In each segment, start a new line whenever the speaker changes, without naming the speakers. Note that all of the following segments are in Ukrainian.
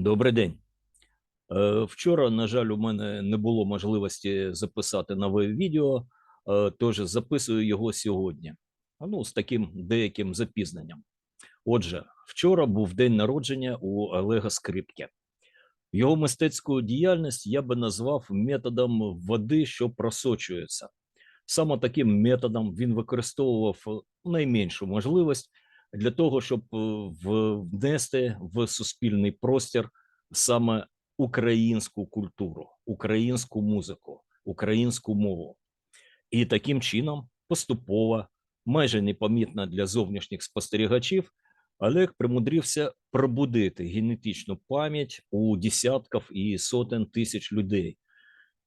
Добрий день. Е, Вчора, на жаль, у мене не було можливості записати нове відео, е, тож записую його сьогодні. Ну, з таким деяким запізненням. Отже, вчора був день народження у Олега Скрипки. Його мистецьку діяльність я би назвав методом води, що просочується. Саме таким методом він використовував найменшу можливість для того, щоб е, внести в суспільний простір саме українську культуру, українську музику, українську мову. І таким чином поступово, майже непомітно для зовнішніх спостерігачів, Олег примудрився пробудити генетичну пам'ять у десятків і сотень тисяч людей.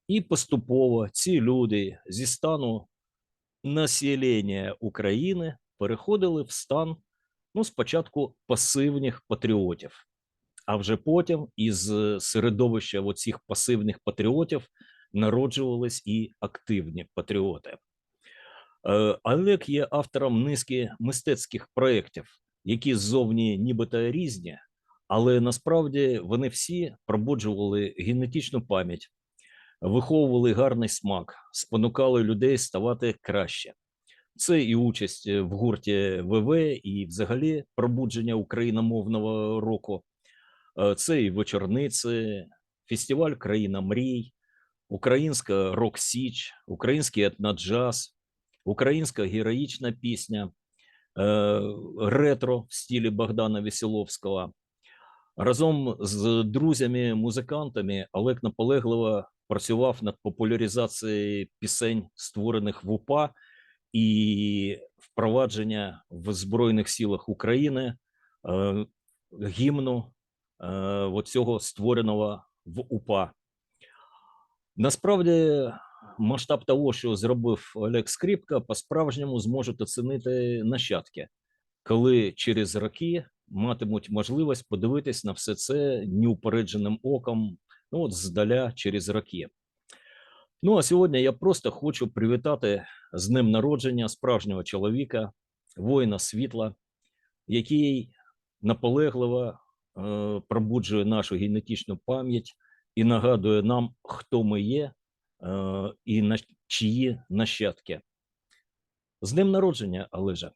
І поступово ці люди зі стану населення України переходили в стан ну, спочатку пасивних патріотів, а вже потім із е, середовища оцих пасивних патріотів народжувались і активні патріоти. Е, Олег є автором низки мистецьких проєктів, які ззовні нібито різні, але насправді вони всі пробуджували генетичну пам'ять, виховували гарний смак, спонукали людей ставати краще. Це і участь е, в гурті ВВ, і взагалі пробудження україномовного року. Е, Це і вечорниці, фестиваль Країна мрій, українська рок-січ, український етноджаз, українська героїчна пісня, е, ретро в стилі Богдана Веселовського. Разом з друзями-музикантами Олег наполегливо працював над популяризацією пісень, створених в УПА, і впровадження в Збройних силах України е, гімну е, оцього створеного в УПА. Насправді, масштаб того, що зробив Олег Скрипка, по-справжньому зможуть оцінити нащадки, коли через роки матимуть можливість подивитись на все це неупередженим оком, ну от здаля через роки. Ну а сьогодні я просто хочу привітати з днем народження справжнього чоловіка, воїна світла, який наполегливо е, пробуджує нашу генетичну пам'ять і нагадує нам, хто ми є е, і на чиї нащадки. З днем народження, Олежа.